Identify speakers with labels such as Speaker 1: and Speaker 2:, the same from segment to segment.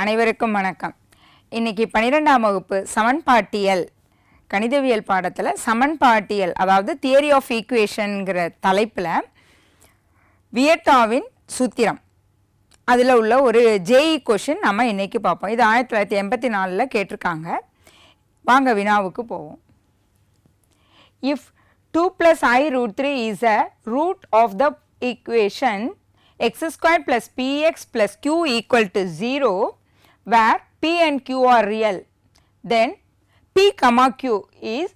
Speaker 1: அனைவருக்கும் வணக்கம். இன்னைக்கு பன்னிரெண்டாம் வகுப்பு சமன்பாட்டியல். கணிதவியல் பாடத்தில் சமன்பாட்டியல் அதாவது தியரி ஆஃப் ஈக்குவேஷனுங்கிற தலைப்பில் வியட்டாவின் சூத்திரம். அதில் உள்ள ஒரு ஜேஇ கொஷின் நம்ம இன்றைக்கி பார்ப்போம். இது ஆயிரத்தி தொள்ளாயிரத்தி எண்பத்தி நாலில் கேட்டிருக்காங்க. வாங்க வினாவுக்கு போவோம். If two plus i root three is a root of the equation x square plus px plus q equal to 0 where p and q are real. Then p comma q is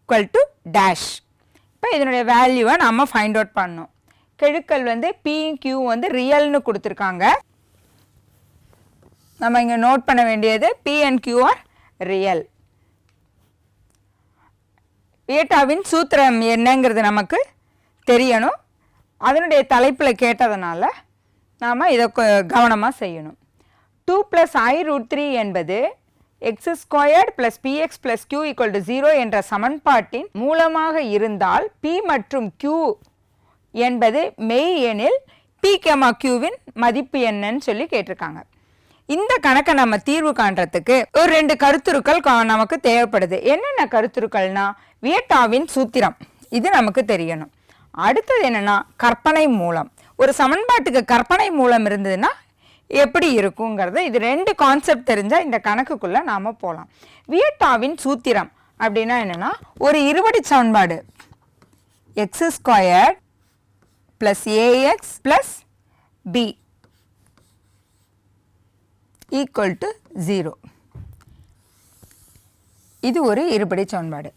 Speaker 1: equal to dash. இப்போ இதனுடைய வேல்யூவை நம்ம find out பண்ணோம் கெழுக்கள் வந்து p q வந்து ரியல்னு கொடுத்துருக்காங்க. நம்ம இங்கே நோட் பண்ண வேண்டியது p and q are real ஏட்டாவின் சூத்திரம் என்னங்கிறது நமக்கு தெரியணும். அதனுடைய தலைப்பில் கேட்டதுனால நாம் இதை கவனமாக செய்யணும். Two plus i root three என்பது x squared plus px plus q equal to zero என்ற சமன்பாட்டின் மூலமாக இருந்தால் பி மற்றும் q என்பது மெய் எனில் p qவின் மதிப்பு என்னன்னு சொல்லி கேட்டிருக்காங்க. இந்த கணக்கை நம்ம தீர்வு காண்றதுக்கு ஒரு ரெண்டு கருத்துருக்கள் கா- நமக்கு தேவைப்படுது. என்னென்ன கருத்துருக்கள்னா வியட்டாவின் சூத்திரம். இது நமக்கு தெரியணும். அடுத்தது என்னன்னா கற்பனை மூலம். ஒரு சமன்பாட்டுக்கு கற்பனை மூலம் இருந்ததுன்னா எப்படி இருக்குங்கிறது இது ரெண்டு கான்செப்ட் தெரிஞ்சால் இந்த கணக்குக்குள்ளே நாம் போகலாம் வியட்டாவின் சூத்திரம் அப்படின்னா என்னென்னா ஒரு இருபடி சமன்பாடு. X square plus a x plus b equal to zero இது ஒரு இருபடி சமன்பாடு.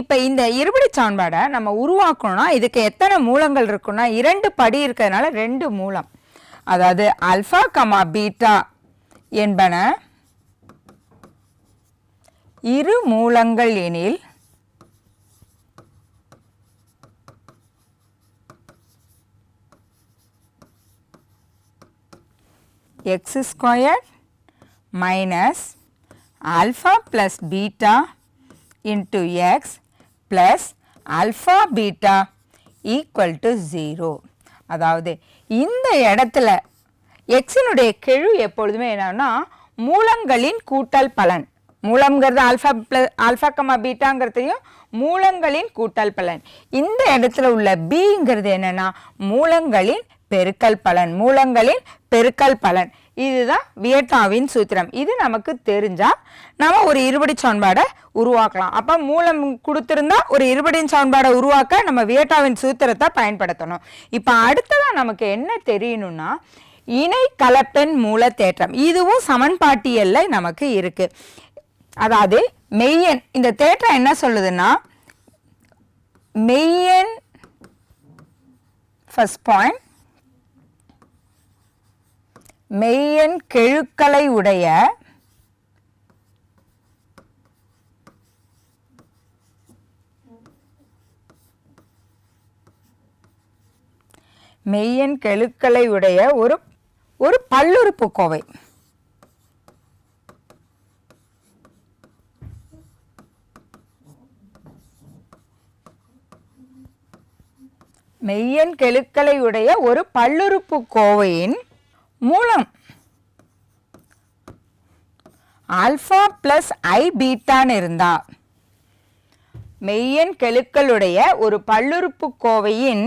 Speaker 1: இப்போ இந்த இருபடி சமன்பாடை நம்ம உருவாக்கணும்னா இதுக்கு எத்தனை மூலங்கள் இருக்குன்னா இரண்டு படி இருக்கிறதுனால ரெண்டு மூலம். அதாவது அல்ஃபா கமா பீட்டா என்பன இரு மூலங்கள் எனில் x square minus alpha plus beta into x plus alpha beta equal to zero அதாவது இந்த இடத்துல எக்ஸினுடைய கெழு எப்பொழுதுமே என்னன்னா மூலங்களின் கூட்டல் பலன். மூலம்ங்கிறது ஆல்ஃபா ப்ளஸ் ஆல்ஃபா கமா பீட்டாங்கிறதையும் மூலங்களின் கூட்டல் பலன். இந்த இடத்துல உள்ள பிங்கிறது என்னன்னா மூலங்களின் பெருக்கல் பலன். மூலங்களின் பெருக்கல் பலன். இதுதான் வியட்டாவின் சூத்திரம். இது நமக்கு தெரிஞ்சால் நம்ம ஒரு இருபடி சமன்பாடை உருவாக்கலாம். அப்போ மூலம் கொடுத்துருந்தா ஒரு இருபடி சமன்பாடை உருவாக்க நம்ம வியட்டாவின் சூத்திரத்தை பயன்படுத்தணும். இப்போ அடுத்ததாக நமக்கு என்ன தெரியணும்னா இணை கலப்பெண் மூல தேற்றம். இதுவும் சமன்பாட்டியல்ல நமக்கு இருக்கு. அதாவது மெய்யன் இந்த தேற்றம் என்ன சொல்லுதுன்னா மெய்யன் ஃபர்ஸ்ட் பாயிண்ட் மெய்யன் கெழுக்களை உடைய மெய்யன் கெழுக்களை உடைய ஒரு ஒரு பல்லுறுப்பு கோவை. மெய்யன் கெழுக்களை உடைய ஒரு பல்லுறுப்பு கோவையின் மூலம். ஆல்ஃபா பிளஸ் ஐ பீட்டான்னு இருந்தா. மெய்யன் கெழுக்களுடைய ஒரு பல்லுறுப்புக்கோவையின்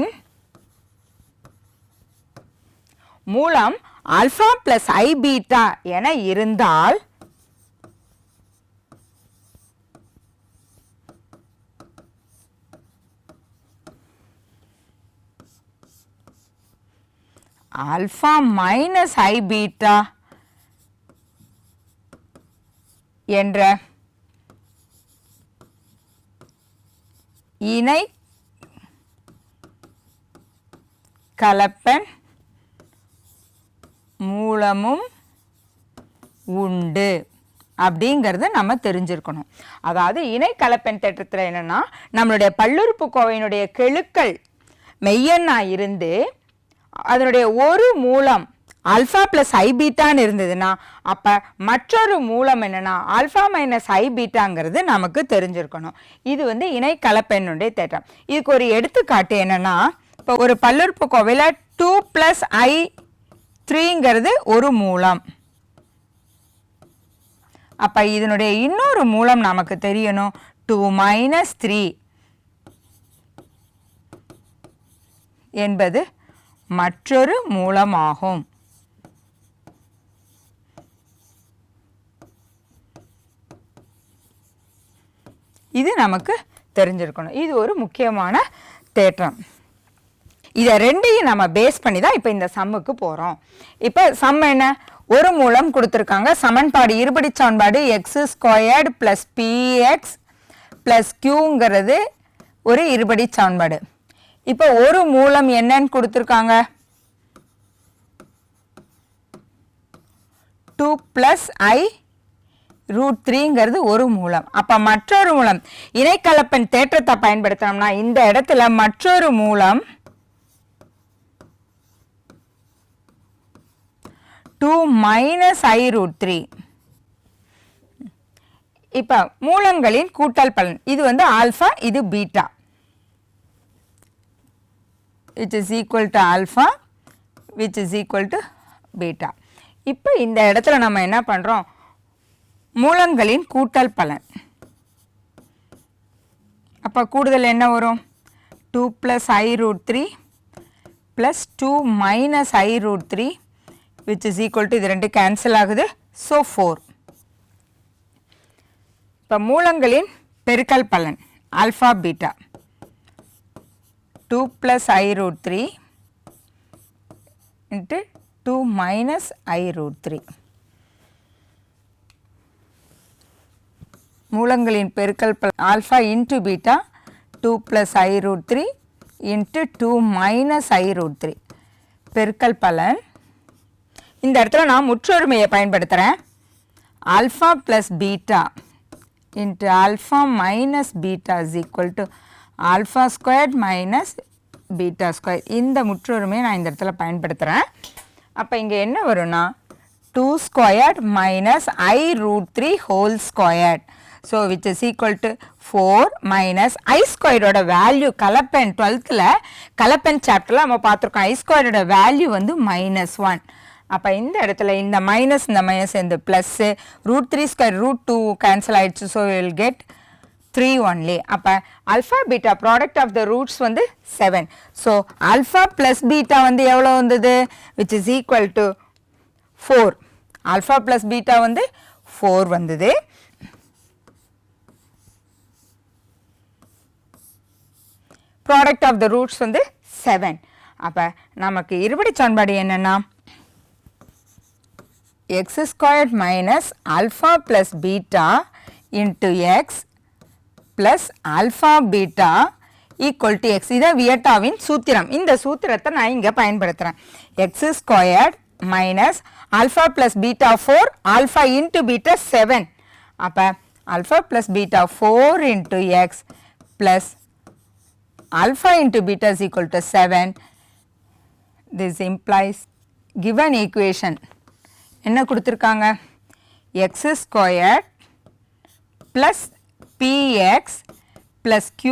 Speaker 1: மூலம் ஆல்ஃபா பிளஸ் ஐ பீட்டா என இருந்தால் ஆல்ஃபா மைனஸ் i beta என்ற இணை கலப்பன் மூலமும் உண்டு அப்படிங்கிறத நம்ம தெரிஞ்சிருக்கணும். அதாவது இணை கலப்பெண் தேற்றத்தில் என்னன்னா நம்மளுடைய பல்லுறுப்பு கோவையினுடைய கெழுக்கள் மெய்யன்னா இருந்து அதனுடைய ஒரு மூலம் ஆல்ஃபா ப்ளஸ் ஐ பீட்டான்னு இருந்ததுன்னா அப்போ மற்றொரு மூலம் என்னன்னா ஆல்ஃபா மைனஸ் ஐ பீட்டாங்கிறது நமக்கு தெரிஞ்சிருக்கணும். இது வந்து இணை கலப்பெண்ணுடைய தேற்றம். இதுக்கு ஒரு எடுத்துக்காட்டு என்னன்னா இப்போ ஒரு பல்லுறுப்புக்கோவையில் டூ ப்ளஸ் ஐ த்ரீங்கிறது ஒரு மூலம். அப்போ இதனுடைய இன்னொரு மூலம் நமக்கு தெரியணும். டூ மைனஸ் த்ரீ என்பது மற்றொரு மூலமாகும். இது நமக்கு தெரிஞ்சிருக்கணும். இது ஒரு முக்கியமான தேற்றம். இதை ரெண்டையும் நம்ம பேஸ் பண்ணி தான் இப்போ இந்த சம்முக்கு போகிறோம் இப்போ சம் என்ன? ஒரு மூலம் கொடுத்துருக்காங்க. சமன்பாடு இருபடி சமன்பாடு x squared plus b x plus கியூங்கிறது ஒரு இருபடி சமன்பாடு. இப்போ ஒரு மூலம் என்னன்னு கொடுத்துருக்காங்க. டூ ப்ளஸ் ஐ ரூட் த்ரீங்கிறது ஒரு மூலம். அப்போ மற்றொரு மூலம் இணைக்கலப்பன் தேற்றத்தை பயன்படுத்தினோம்னா இந்த இடத்துல மற்றொரு மூலம் two minus i root three இப்போ மூலங்களின் கூட்டல் பலன் இது வந்து ஆல்ஃபா இது beta which is equal to alpha which is equal to beta இப்போ இந்த இடத்துல நம்ம என்ன பண்ணுறோம் மூலங்களின் கூட்டல் பலன். அப்போ கூடுதல் என்ன வரும்? Two plus i root three plus two minus i root three which is equal to இது ரெண்டு கேன்சல் ஆகுது. ஸோ ஃபோர் இப்போ மூலங்களின் பெருக்கல் பலன் alpha beta two plus i root three into two minus i root three மூலங்களின் பெருக்கல் பலன் alpha into beta two plus i root three into two minus i root three பெருக்கல் பலன் இந்த இடத்துல நான் முற்றொருமையை பயன்படுத்துகிறேன் alpha plus beta into alpha minus beta is equal to alpha squared minus beta square. இந்த முற்றொருமையை நான் இந்த இடத்துல பயன்படுத்துகிறேன் அப்போ இங்கே என்ன வரும்னா two squared minus i root three whole squared so which is equal to four minus i ஸ்கொயரோட வேல்யூ கலப்பென் டுவெல்த்தில் கலப்பென் சாப்டரில் நம்ம பார்த்துருக்கோம். ஐ ஸ்கொயரோட வேல்யூ வந்து மைனஸ் ஒன் அப்போ இந்த இடத்துல இந்த மைனஸ் இந்த மைனஸ் இந்த plus root three square root two cancel ஆயிடுச்சு. So will get three only அப்போ alpha beta product of the roots வந்து seven so alpha plus beta வந்து எவ்வளோ வந்தது? Which is equal to four alpha plus beta வந்து four வந்தது. Product of the roots வந்து seven அப்போ நமக்கு இருபடி சமன்பாடு என்னென்னா x squared minus alpha plus beta into x plus alpha beta equal to x இதான் வியட்டாவின் சூத்திரம். இந்த சூத்திரத்தை நான் இங்கே பயன்படுத்துகிறேன் x squared minus alpha plus beta four alpha into beta seven அப்போ alpha plus beta four into x plus alpha into beta is equal to 7 this implies given equation. என்ன கொடுத்துருக்காங்க? x squared plus px plus q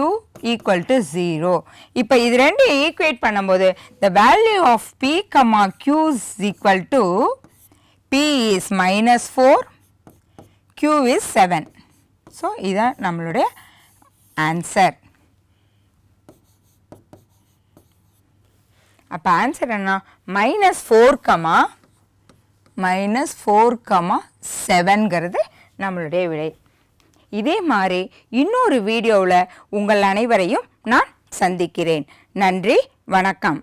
Speaker 1: equal to 0 இப்போ இது ரெண்டு equate பண்ணும்போது the value of p comma q is equal to p is minus 4 q is 7 so இதான் நம்மளுடைய answer அப்போ answer என்ன minus four comma minus four comma செவன்கிறது நம்மளுடைய விடை. இதே மாதிரி இன்னொரு வீடியோவில் உங்கள் அனைவரையும் நான் சந்திக்கிறேன். நன்றி வணக்கம்.